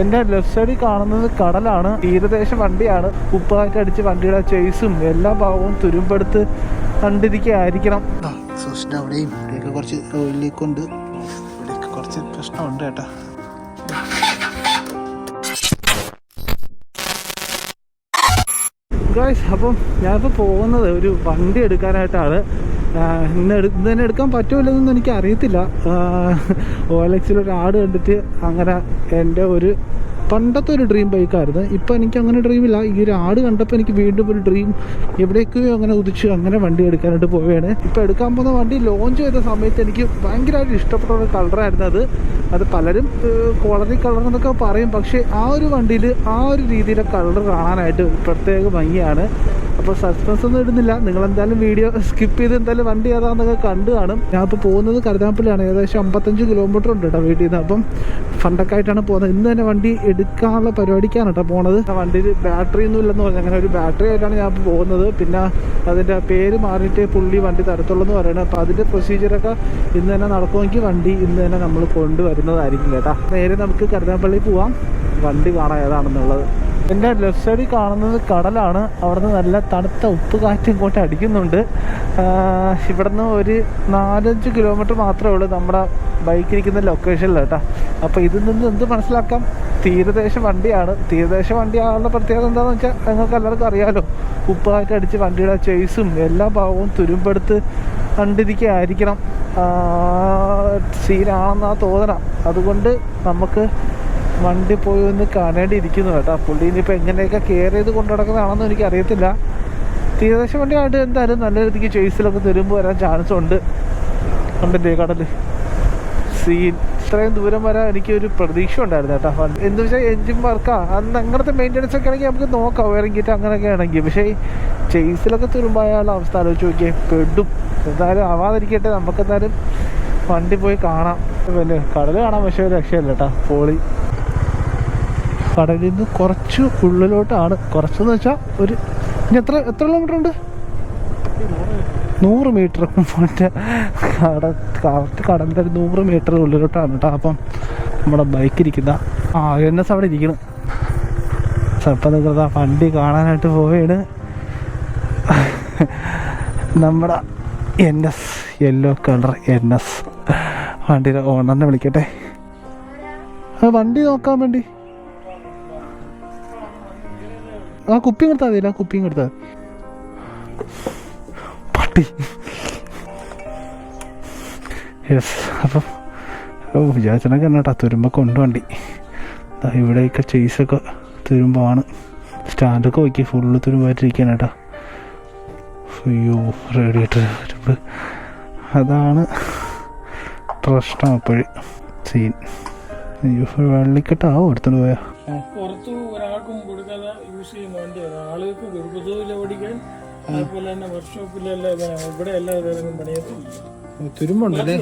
എന്റെ ലെഫ്റ്റ് സൈഡിൽ കാണുന്നത് കടലാണ്. തീരദേശ വണ്ടിയാണ്. ഉപ്പാക്കി അടിച്ച് വണ്ടിയുടെ ചേസും എല്ലാ ഭാഗവും തുരുമ്പെടുത്ത് കണ്ടിരിക്കുകയായിരിക്കണം. അവിടെയും ഇവിടെയൊക്കെ കുറച്ച് ഓയിലേക്കുണ്ട് ഇവിടെയൊക്കെ കുറച്ച് പ്രശ്നമുണ്ട് കേട്ടോ. ഗായ്സ് അപ്പം ഞാനിപ്പോൾ പോകുന്നത് ഒരു വണ്ടി എടുക്കാനായിട്ടാണ്. ഇന്ന് ഇന്ന് തന്നെ എടുക്കാൻ പറ്റുമല്ലെന്നൊന്നും എനിക്ക് അറിയത്തില്ല ഓലക്സിൽ ഒരു ആട് കണ്ടിട്ട് അങ്ങനെ എന്റെ ഒരു പണ്ടത്തെ ഒരു ഡ്രീം ബൈക്കായിരുന്നു ഇപ്പം എനിക്ക് അങ്ങനെ ഡ്രീമില്ല ഈ ഒരു ആട് കണ്ടപ്പോൾ എനിക്ക് വീണ്ടും ഒരു ഡ്രീം എവിടേക്കോ അങ്ങനെ ഉദിച്ച് അങ്ങനെ വണ്ടി എടുക്കാനായിട്ട് പോവുകയാണ്. ഇപ്പം എടുക്കാൻ പോകുന്ന വണ്ടി ലോഞ്ച് ചെയ്ത സമയത്ത് എനിക്ക് ഭയങ്കരമായിട്ട് ഇഷ്ടപ്പെട്ട ഒരു കളറായിരുന്നു അത്. അത് പലരും ക്വാളിറ്റി കളർ എന്നൊക്കെ പറയും. പക്ഷേ ആ ഒരു വണ്ടിയിൽ ആ ഒരു രീതിയിലെ കളർ കാണാനായിട്ട് പ്രത്യേക ഭംഗിയാണ്. അപ്പോൾ സസ്പെൻസ് ഒന്നും ഇടുന്നില്ല. നിങ്ങൾ എന്തായാലും വീഡിയോ സ്കിപ്പ് ചെയ്ത് എന്തായാലും വണ്ടി ഏതാണെന്നൊക്കെ കണ്ടു കാണും. ഞാൻ ഇപ്പോൾ പോകുന്നത് കരുതാപ്പിലാണ് ഏകദേശം അമ്പത്തഞ്ച് കിലോമീറ്റർ ഉണ്ട് കേട്ടോ വീട്ടിൽ നിന്ന് അപ്പം ഫണ്ടൊക്കെ ആയിട്ടാണ് പോകുന്നത്. ഇന്ന് തന്നെ വണ്ടി എടുക്കാനുള്ള പരിപാടിക്കാണ് കേട്ടോ പോണത്. വണ്ടിയിൽ ബാറ്ററി ഒന്നും ഇല്ലെന്ന് പറഞ്ഞു അങ്ങനെ ഒരു ബാറ്ററി ആയിട്ടാണ് ഞാൻ പോകുന്നത്. പിന്നെ അതിന്റെ പേര് മാറിയിട്ട് പുള്ളി വണ്ടി തരത്തുള്ളൂ എന്ന് പറയുന്നത്. അപ്പോൾ അതിന്റെ പ്രൊസീജിയറൊക്കെ ഇന്ന് തന്നെ നടക്കുമെങ്കിൽ വണ്ടി ഇന്ന് തന്നെ നമ്മൾ കൊണ്ടുവരുന്നതായിരിക്കും കേട്ടോ. നേരെ നമുക്ക് കരുതാപ്പള്ളി പോവാം. വണ്ടി കാണാൻ ഏതാണെന്നുള്ളത്. എന്റെ ലെഫ്റ്റ് സൈഡിൽ കാണുന്നത് കടലാണ്. അവിടുന്ന് നല്ല തണുത്ത ഉപ്പ് കാറ്റ് ഇങ്ങോട്ട് അടിക്കുന്നുണ്ട്. ഇവിടുന്ന് ഒരു നാലഞ്ച് കിലോമീറ്റർ മാത്രമേ ഉള്ളൂ നമ്മുടെ ബൈക്കിരിക്കുന്ന ലൊക്കേഷനിൽ കേട്ടോ. അപ്പോൾ ഇതിൽ നിന്ന് എന്ത് മനസ്സിലാക്കാം? തീരദേശ വണ്ടിയാണ്. തീരദേശ വണ്ടി ആളുടെ പ്രത്യേകത എന്താണെന്ന് വെച്ചാൽ നിങ്ങൾക്ക് എല്ലാവർക്കും അറിയാമല്ലോ ഉപ്പായിട്ട് അടിച്ച് വണ്ടിയുടെ ചേസും എല്ലാ ഭാഗവും തുരുമ്പെടുത്ത് കണ്ടിരിക്കുകയായിരിക്കണം സീനാണെന്നാ തോന്നണം. അതുകൊണ്ട് നമുക്ക് വണ്ടി പോയി ഒന്ന് കാണേണ്ടിയിരിക്കുന്നു കേട്ടോ. പുള്ളി ഇനിയിപ്പോൾ എങ്ങനെയൊക്കെ കെയർ ചെയ്ത് കൊണ്ടു നടക്കുന്നതാണെന്ന് എനിക്ക് അറിയത്തില്ല. തീരദേശ വണ്ടിയായിട്ട് എന്തായാലും നല്ല രീതിക്ക് ചേസിലൊക്കെ തുരുമ്പ് വരാൻ ചാൻസ് ഉണ്ട്. ഉണ്ടല്ലേ കടൽ? സീൻ ഇത്രയും ദൂരം വരാൻ എനിക്കൊരു പ്രതീക്ഷ ഉണ്ടായിരുന്നു കേട്ടോ. എന്ന് വെച്ചാൽ എൻജിൻ വർക്കാ അന്ന് അങ്ങനത്തെ മെയിന്റനൻസ് ഒക്കെ ആണെങ്കിൽ നമുക്ക് നോക്കാം. ഇറങ്ങിയിട്ട് അങ്ങനെയൊക്കെ ആണെങ്കിൽ. പക്ഷേ ചേസിലൊക്കെ തുരുമ്പായുള്ള അവസ്ഥ ആലോചിച്ച് നോക്കിയേ പെടും. എന്തായാലും ആവാതിരിക്കട്ടെ. നമുക്ക് എന്തായാലും വണ്ടി പോയി കാണാം. പിന്നെ കടൽ കാണാൻ പക്ഷേ ഒരു രക്ഷയില്ല കേട്ടോ. പോളി. കടലിൽ നിന്ന് കുറച്ച് ഉള്ളിലോട്ടാണ്. കുറച്ചെന്ന് വെച്ചാൽ ഒരു ഇനി എത്ര എത്ര കിലോമീറ്റർ ഉണ്ട്? നൂറ് മീറ്റർ മറ്റേ കട കറക്റ്റ് കടലിന്റെ ഒരു നൂറ് മീറ്റർ ഉള്ളിലോട്ടാണ് കേട്ടോ. അപ്പം നമ്മുടെ ബൈക്ക് ഇരിക്കുന്ന ആ എൻ എസ് അവിടെ ഇരിക്കണം. നിങ്ങൾ ആ വണ്ടി കാണാനായിട്ട് പോവുകയാണ് നമ്മുടെ N S yellow colour N S വണ്ടിയുടെ ഓണറിനെ വിളിക്കട്ടെ. വണ്ടി നോക്കാൻ വേണ്ടി. ആ കുപ്പിയും കൊടുത്താൽ മതി. ആ കുപ്പിയും കൊടുത്താൽ പട്ടി യെസ് അപ്പം ഓ വിചാരിച്ചണൊക്കെ എന്നാട്ടാ തുരുമ്പ കൊണ്ടുവണ്ടി ഇവിടെയൊക്കെ ചേസൊക്കെ തുരുമ്പാണ്. സ്റ്റാൻഡൊക്കെ നോക്കി ഫുള്ള് തുരുമ്പായിട്ടിരിക്കാനാട്ടാ അയ്യോ റേഡിയേറ്റർ തുരുമ്പ്. അതാണ് പ്രശ്നം അപ്പോഴും. സീൻ അയ്യോ വെള്ളിക്കെട്ടാവും എടുത്തോണ്ട് പോയാ? പുറത്തു ഒരാൾക്കും കൊടുക്കാതെ യൂസ് ചെയ്യുന്ന വണ്ടിയാണ്. ആളുകൾക്ക് ദുർഗതയിൽ ഓടിക്കാൻ അതുപോലെ തന്നെ വർക്ക്ഷോപ്പിലെല്ലാം ഇതാണ് ഇവിടെ എല്ലാ തുരുമ്പുണ്ടല്ലേ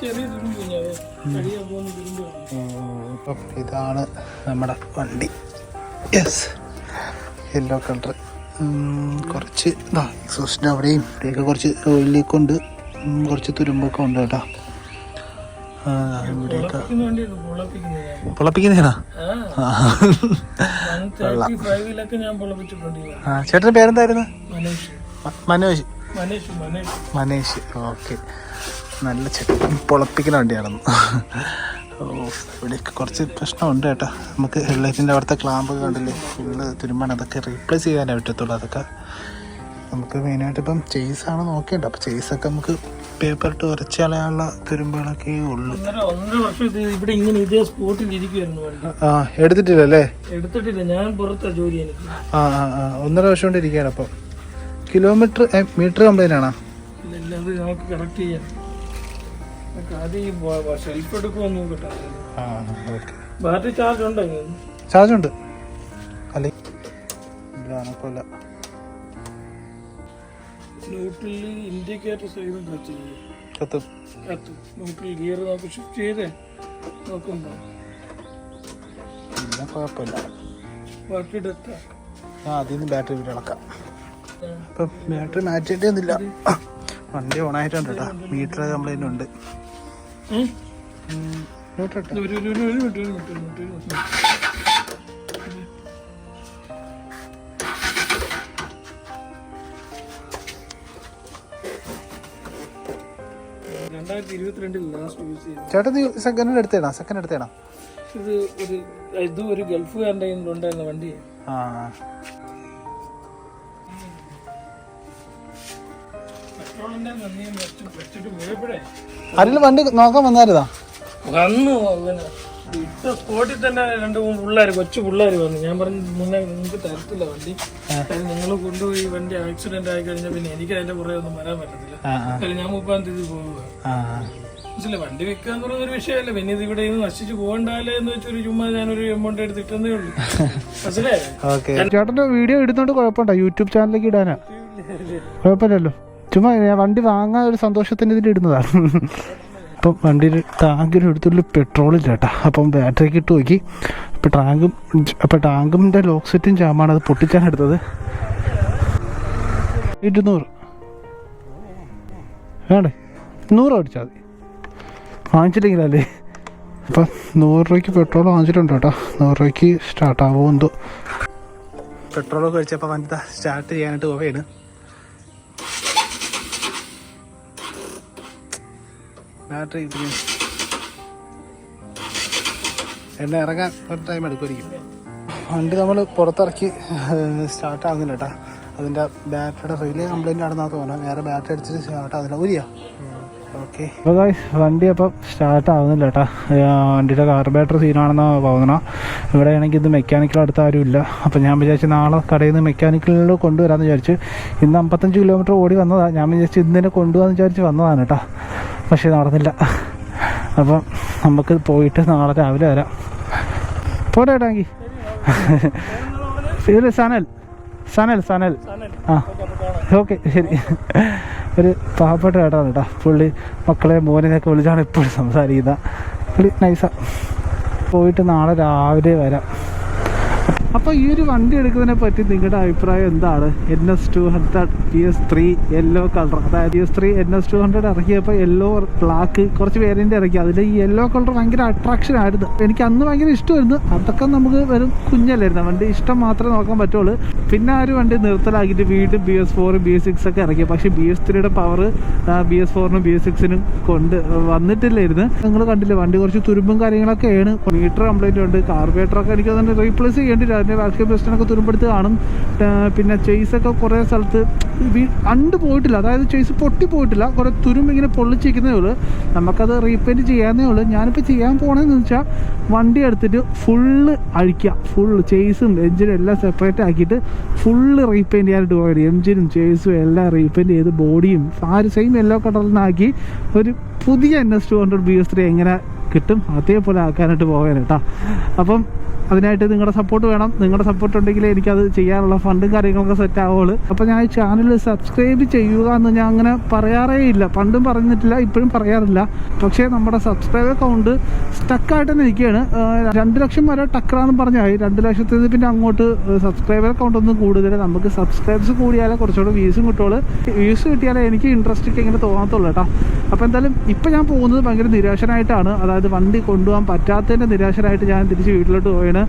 ചെറിയ തുരുമ്പ് കുഞ്ഞത് കഴിയാൻ പോകുന്ന തുരുമ്പ് അപ്പം ഇതാണ് നമ്മുടെ വണ്ടി. യെസ് യെല്ലോ കളർ കുറച്ച് ഇതാ എക്സോസ്റ്റിന്റെ അവിടെയും ഇവിടെയൊക്കെ കുറച്ച് ഓയിലേക്കുണ്ട് ഉം, കുറച്ച് തുരുമ്പൊക്കെ ഉണ്ട് കേട്ടോ. ഇവിടെയൊക്കെ പൊളപ്പിക്കുന്ന വണ്ടിയാണ് പൊളപ്പിക്കുന്നത് പൊളപ്പിക്കുന്നതാ ആ. ചേട്ടന്റെ പേരെന്തായിരുന്നു? മനേഷ്. മനോജ് മനേഷ്. ഓക്കെ. നല്ല ചേട്ടൻ പൊളപ്പിക്കുന്ന വണ്ടിയാണെന്ന് ഓ ഇവിടെയൊക്കെ കുറച്ച് പ്രശ്നമുണ്ട് കേട്ടോ. നമുക്ക് ഹെഡ്ലൈറ്റിന്റെ അവിടുത്തെ ക്ലാമ്പ് കണ്ടില്ലേ? ഫുള്ള് തുരുമ്പാണ്. അതൊക്കെ റീപ്ലേസ് ചെയ്യാനേ പറ്റത്തുള്ളൂ. അതൊക്കെ നമുക്ക് മെയിനായിട്ട് ഇപ്പം ചേസാണ് നോക്കേണ്ടത്. അപ്പം ചേസൊക്കെ നമുക്ക് പേപ്പർ ഇട്ട് ഉരച്ച് കളയാനുള്ള തുരുമ്പുകളൊക്കെ ഉള്ളൂ. ഇവിടെ ഇങ്ങനെ ഇതേ സ്പോട്ടിൽ ആ എടുത്തിട്ടില്ലല്ലേ എടുത്തിട്ടില്ല ഞാൻ പുറത്താ ജോലി എനിക്ക് ആ ആ ആ ഒന്നര വർഷം കൊണ്ട് ഇരിക്കുകയാണ് അപ്പം. കിലോമീറ്റർ മീറ്റർ കംപ്ലൈന്റ് ആണോ? ഇതെല്ലാം ഇത് നമുക്ക് കറക്റ്റ് ചെയ്യാം. ഷെൽഫ് എടുക്കുമെന്ന് ബാറ്ററി ചാർജ് ഉണ്ടോ? ചാർജ് ഉണ്ട്. അല്ലെ? കുഴപ്പമില്ല ന്യൂട്രലിൽ ഇൻഡിക്കേറ്റർ സൈഡിൽ വെച്ചിരിക്കും കത്തും. കത്തും. ന്യൂട്രൽ ഗിയർ നമുക്ക് ഷിഫ്റ്റ് ചെയ്ത്. നോക്കുമ്പോൾ പിന്നെ കുഴപ്പമില്ല. ബാക്കി ഡെത്ത ആ. അതിൽ നിന്ന് ബാറ്ററി വീട് ഇളക്കാം ഇപ്പം ബാറ്ററി മാറ്റിയിട്ടൊന്നുമില്ല വണ്ടി ഓണായിട്ടുണ്ട് കേട്ടോ. മീറ്റർ കംപ്ലൈന്റ് ഉണ്ട് ഒരു മിനിറ്റ് ഒരു മിനിറ്റ് ഒരു മിനിറ്റ് ഒരു മിനിറ്റ്. രണ്ടായിരത്തി ഇരുപത്തിരണ്ടിൽ ലാസ്റ്റ് യൂസ് ചെയ്തു ചേട്ടൻ സെക്കൻഡ് എടുത്തേടാ സെക്കൻഡ് എടുത്തേടാ ഇത് ഒരു ഇത് ഒരു ഗൾഫുകാരന്റെ ഉണ്ടായിരുന്ന വണ്ടി ആ. ആരെങ്കിലും വണ്ടി നോക്കാൻ വന്നായിരുന്നാ വന്നു പിന്നെ ഇട്ട സ്പോട്ടിൽ തന്നെ രണ്ട് പിള്ളേർ കൊച്ചു പിള്ളേർ വന്നു. ഞാൻ പറഞ്ഞു മുന്നേ നിങ്ങൾക്ക് തരത്തില്ല വണ്ടി. നിങ്ങൾ കൊണ്ടുപോയി വണ്ടി ആക്സിഡന്റ് ആയി കഴിഞ്ഞാൽ പിന്നെ എനിക്ക് അതിന്റെ പുറകെ ഒന്നും വരാൻ പറ്റത്തില്ല. കാര്യം ഞാൻ മുപ്പാം തീയതി പോവുക ആ വണ്ടി വെക്കുക എന്ന് പറയുന്ന ഒരു വിഷയമല്ല. പിന്നെ ഇത് ഇവിടെ നിന്ന് നശിച്ചു പോകണ്ടല്ലേ എന്ന് വെച്ചൊരു ചുമ്മാ ഞാനൊരു എമൗണ്ട് എടുത്തിട്ടേ ഉള്ളൂ. മനസ്സിലായോ? ഓക്കെ. ചേട്ടന്റെ വീഡിയോ ഇടുന്നോണ്ട് കുഴപ്പമുണ്ടോ? യൂട്യൂബ് ചാനലിലേക്ക് ഇടാനാ? കുഴപ്പമില്ലല്ലോ. ചുമ്മാ ഞാൻ വണ്ടി വാങ്ങാൻ ഒരു സന്തോഷത്തിന് ഇതിൽ ഇടുന്നതാണ് അപ്പം വണ്ടിയിൽ ടാങ്കിന് എടുത്തുള്ള പെട്രോൾ കേട്ടോ. അപ്പം ബാറ്ററിക്ക് ഇട്ട് നോക്കി. അപ്പം ടാങ്കും അപ്പം ടാങ്കിന്റെ ലോക്ക് സെറ്റും ജാമാണ് അത് പൊട്ടിച്ചാണ് എടുത്തത്. ഇരുന്നൂറ്. വേണ്ടേ? നൂറ് അടിച്ചാൽ മതി. വാങ്ങിച്ചില്ലെങ്കിലല്ലേ അപ്പം നൂറ് രൂപയ്ക്ക് പെട്രോൾ വാങ്ങിച്ചിട്ടുണ്ട് കേട്ടോ. നൂറ് രൂപയ്ക്ക് സ്റ്റാർട്ട് ആവുമോ എന്തോ പെട്രോളൊക്കെ കഴിച്ചപ്പോൾ വനിത സ്റ്റാർട്ട് ചെയ്യാനായിട്ട് പോവുകയാണ്. ബാറ്ററി ഇതിന് എണ്ണ ഇറങ്ങാൻ ഒരു ടൈം എടുക്കുമായിരിക്കും. വണ്ടി നമ്മൾ പുറത്തിറക്കി സ്റ്റാർട്ടാകുന്നില്ല കേട്ടോ അതിന്റെ ബാറ്ററിയുടെ റിലേ കംപ്ലൈന്റ് ആണെന്നാണ് തോന്നുന്നത് വേറെ ബാറ്ററി അടിച്ചിട്ട് സ്റ്റാർട്ടാകുന്നില്ല ഊരിയാ? ഓക്കെ അപ്പോൾ വണ്ടി അപ്പം സ്റ്റാർട്ട് ആവുന്നില്ല കേട്ടോ വണ്ടിയുടെ കാർബേറ്റർ സീനാണെന്നാണ് തോന്നണം ഇവിടെ ആണെങ്കിൽ ഇത് മെക്കാനിക്കൽ അടുത്ത് ആരും ഇല്ല. അപ്പം ഞാൻ വിചാരിച്ചു നാളെ കടയിൽ നിന്ന് മെക്കാനിക്കലിൽ കൊണ്ടുവരാമെന്ന് വിചാരിച്ചു ഇന്ന് അമ്പത്തഞ്ച് കിലോമീറ്റർ ഓടി വന്നതാണ് ഞാൻ വിചാരിച്ചു ഇന്ന് തന്നെ കൊണ്ടുപോകാമെന്ന് വിചാരിച്ച് വന്നതാണ് കേട്ടോ പക്ഷേ നടന്നില്ല. അപ്പം നമുക്ക് പോയിട്ട് നാളെ രാവിലെ വരാം. പോട്ടെ ഏട്ടാങ്കി ഇത് സനൽ. സനൽ സനൽ. ആ. ഓക്കെ ശരി. ഒരു പാവപ്പെട്ട ഏട്ടാണ് കേട്ടോ. പുള്ളി മക്കളെ മോനെയൊക്കെ വിളിച്ചാണ് ഇപ്പോഴും സംസാരിക്കുന്നത്. പുള്ളി നൈസാ പോയിട്ട് നാളെ രാവിലെ വരാം. അപ്പോൾ ഈ ഒരു വണ്ടി എടുക്കുന്നതിനെ പറ്റി നിങ്ങളുടെ അഭിപ്രായം എന്താണ്? N S two hundred P S three yellow colour അതായത് P S three N S two hundred ഇറക്കിയപ്പോൾ yellow black കുറച്ച് വേരിയന്റ് ഇറക്കി. അതിൽ ഈ യെല്ലോ കളർ ഭയങ്കര അട്രാക്ഷൻ ആയിരുന്നു. എനിക്ക് അന്ന് ഭയങ്കര ഇഷ്ടമായിരുന്നു. അതൊക്കെ നമുക്ക് വെറും കുഞ്ഞല്ലായിരുന്നു. വണ്ടി ഇഷ്ടം മാത്രമേ നോക്കാൻ പറ്റുള്ളൂ. പിന്നെ ആ ഒരു വണ്ടി നിർത്തലാക്കിയിട്ട് വീണ്ടും B S four B S six ഒക്കെ ഇറക്കി. പക്ഷേ ബി എസ് ത്രീയുടെ പവർ ബി എസ് ഫോറിനും ബി എസ് സിക്സിനും കൊണ്ട് വന്നിട്ടില്ലായിരുന്നു. നിങ്ങൾ കണ്ടില്ല? വണ്ടി കുറച്ച് തുരുമ്പും കാര്യങ്ങളൊക്കെയാണ്. മീറ്റർ കംപ്ലൈന്റ് ഉണ്ട് കാർബേറ്ററൊക്കെ എനിക്ക് തന്നെ റീപ്ലേസ് ചെയ്യേണ്ടി അതിന്റെ രാഷ്ട്രീയ പ്രശ്നമൊക്കെ തുരുമ്പെടുത്ത് കാണും. പിന്നെ ചെയ്സൊക്കെ കുറേ സ്ഥലത്ത് അണ്ട് പോയിട്ടില്ല. അതായത് ചെയ്സ് പൊട്ടി പോയിട്ടില്ല. കുറേ തുരുമ്പ് ഇങ്ങനെ പൊള്ളിച്ചിരിക്കുന്നേ ഉള്ളൂ. നമുക്കത് റീപെയിന്റ് ചെയ്യാന്നേ ഉള്ളൂ. ഞാനിപ്പോൾ ചെയ്യാൻ പോകണമെന്ന് വെച്ചാൽ വണ്ടി എടുത്തിട്ട് ഫുള്ള് അഴിക്കുക. ഫുള്ള് ചെയ്സും എഞ്ചിനും എല്ലാം സെപ്പറേറ്റ് ആക്കിയിട്ട് ഫുള്ള് റീപെയിന്റ് ചെയ്യാനായിട്ട് പോയത് എഞ്ചിനും ചെയ്സും എല്ലാം റീപെയിന്റ് ചെയ്ത് ബോഡിയും ആ ഒരു സെയിം യെല്ലോ കളറിനാക്കി ഒരു പുതിയ N S two hundred B S three എങ്ങനെ കിട്ടും. അതേപോലെ ആക്കാനായിട്ട് പോകാൻ കേട്ടോ അപ്പം അതിനായിട്ട് നിങ്ങളുടെ സപ്പോർട്ട് വേണം. നിങ്ങളുടെ സപ്പോർട്ട് ഉണ്ടെങ്കിൽ എനിക്കത് ചെയ്യാനുള്ള ഫണ്ടും കാര്യങ്ങളൊക്കെ സെറ്റ് ആവുള്ളൂ. അപ്പോൾ ഞാൻ ഈ ചാനൽ സബ്സ്ക്രൈബ് ചെയ്യുക എന്ന് ഞാൻ അങ്ങനെ പറയാറേ ഇല്ല. പണ്ടും പറഞ്ഞിട്ടില്ല ഇപ്പോഴും പറയാറില്ല. പക്ഷേ നമ്മുടെ സബ്സ്ക്രൈബർ കൗണ്ട് സ്റ്റക്കായിട്ട് തന്നെ ഇരിക്കുകയാണ്. രണ്ട് ലക്ഷം വരെ ടക്കറാന്ന് പറഞ്ഞായി രണ്ട് ലക്ഷത്തിൽ പിന്നെ അങ്ങോട്ട് സബ്സ്ക്രൈബർ അക്കൗണ്ട് ഒന്നും കൂടുതൽ നമുക്ക് സബ്സ്ക്രൈബ്സ് കൂടിയാലേ കുറച്ചുകൂടെ വ്യൂസും കിട്ടുള്ളൂ. വ്യൂസ് കിട്ടിയാലേ എനിക്ക് ഇൻട്രസ്റ്റ് ഒക്കെ ഇങ്ങനെ തോന്നത്തുള്ളൂ കേട്ടോ അപ്പോൾ എന്തായാലും ഇപ്പം ഞാൻ പോകുന്നത് ഭയങ്കര നിരാശനായിട്ടാണ്. അതായത് വണ്ടി കൊണ്ടുപോകാൻ പറ്റാത്തതിന്റെ നിരാശരായിട്ട് ഞാൻ തിരിച്ച് വീട്ടിലോട്ട് പോയാണ്.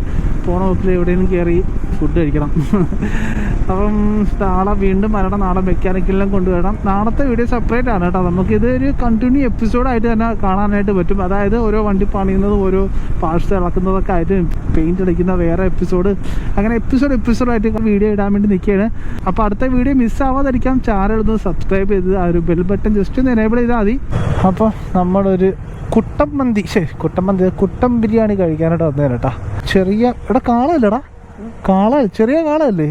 പോണ വക്കിൽ എവിടെയെങ്കിലും കയറി ഫുഡ് കഴിക്കണം. അപ്പം നാളെ വീണ്ടും വരണം. നാളെ മെക്കാനിക്കലിലും കൊണ്ടുവരണം. നാളത്തെ വീഡിയോ സെപ്പറേറ്റ് ആണ് കേട്ടോ. നമുക്കിത് ഒരു കണ്ടിന്യൂ എപ്പിസോഡായിട്ട് തന്നെ കാണാനായിട്ട് പറ്റും. അതായത് ഓരോ വണ്ടി പണിയുന്നതും ഓരോ പാഴ്സ് ഇളക്കുന്നതൊക്കെ ആയിട്ട് പെയിന്റ് അടിക്കുന്ന വേറെ എപ്പിസോഡ് അങ്ങനെ എപ്പിസോഡ് എപ്പിസോഡായിട്ട് വീഡിയോ ഇടാൻ വേണ്ടി നിൽക്കുകയാണ്. അപ്പോൾ അടുത്ത വീഡിയോ മിസ്സാവാതിരിക്കാം ചാനൽ ഒന്ന് സബ്സ്ക്രൈബ് ചെയ്ത് ആ ഒരു ബെൽ ബട്ടൺ ജസ്റ്റ് ഒന്ന് എനേബിൾ ചെയ്താൽ മതി. അപ്പോൾ നമ്മളൊരു കുട്ടം മന്തി ശേ കുട്ടം മന്തി കുട്ടം ബിരിയാണി കഴിക്കാനായിട്ട് വന്നേനെ കേട്ടാ. ചെറിയ എടാ കാളല്ലേടാ കാള ചെറിയ കാളല്ലേ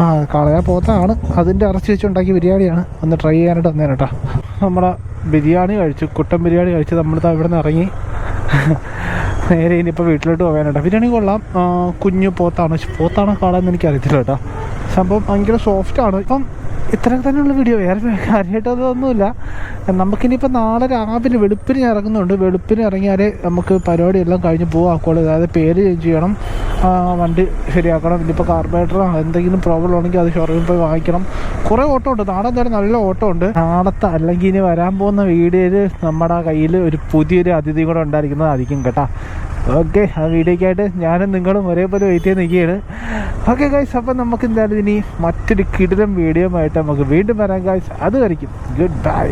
ആ കാളയാ പോത്താണ്. അതിന്റെ ഇറച്ചി വെച്ചുണ്ടാക്കിയ ബിരിയാണിയാണ്. ഒന്ന് ട്രൈ ചെയ്യാനായിട്ട് വന്നേനെ കേട്ടാ. നമ്മുടെ ബിരിയാണി കഴിച്ചു. കുട്ടൻ ബിരിയാണി കഴിച്ച് നമ്മൾ ഇവിടെ നിന്ന് ഇറങ്ങി. നേരെ ഇനിയിപ്പോൾ വീട്ടിലോട്ട് പോകാനായിട്ട് ബിരിയാണി കൊള്ളാം. കുഞ്ഞു പോത്താണ്. പോത്താണ് കാളെന്ന് എനിക്ക് അറിയത്തില്ല കേട്ടോ. സംഭവം ഭയങ്കര ആണ്. ഇപ്പം ഇത്രയൊക്കെ തന്നെയുള്ള വീഡിയോ വേറെ കാര്യമായിട്ട് അതൊന്നുമില്ല. നമുക്കിനിയിപ്പോൾ നാളെ രാവിലെ വെളുപ്പിന് ഇറങ്ങുന്നുണ്ട്. വെളുപ്പിന് ഇറങ്ങിയാലേ നമുക്ക് പരിപാടിയെല്ലാം കഴിഞ്ഞ് പോകാക്കുള്ളൂ അതായത് പേര് ചേഞ്ച് ചെയ്യണം. വണ്ടി ശരിയാക്കണം. ഇനിയിപ്പോൾ കാർബറേറ്ററോ എന്തെങ്കിലും പ്രോബ്ലം ഉണ്ടെങ്കിൽ അത് ഷോറൂമിൽ പോയി വാങ്ങിക്കണം. കുറേ ഓട്ടോ ഉണ്ട്. നാളെ എന്തായാലും നല്ല ഓട്ടോ ഉണ്ട്. നാളത്തെ അല്ലെങ്കിൽ ഇനി വരാൻ പോകുന്ന വീഡിയോയിൽ നമ്മുടെ കയ്യിൽ ഒരു പുതിയൊരു അതിഥി കൂടെ ഉണ്ടായിരിക്കുന്നതായിരിക്കും കേട്ടോ. ഓക്കെ ആ വീഡിയോയ്ക്കായിട്ട് ഞാനും നിങ്ങളും ഒരേപോലെ വെയിറ്റ് ചെയ്ത് നിൽക്കുകയാണ്. ഓക്കെ ഗായ്സ് അപ്പം നമുക്ക് എന്തായാലും ഇനി മറ്റൊരു കിടിലം വീഡിയോ ആയിട്ട് നമുക്ക് വീണ്ടും വരാം ഗായ്സ് അത് വരയ്ക്കും ഗുഡ് ബൈ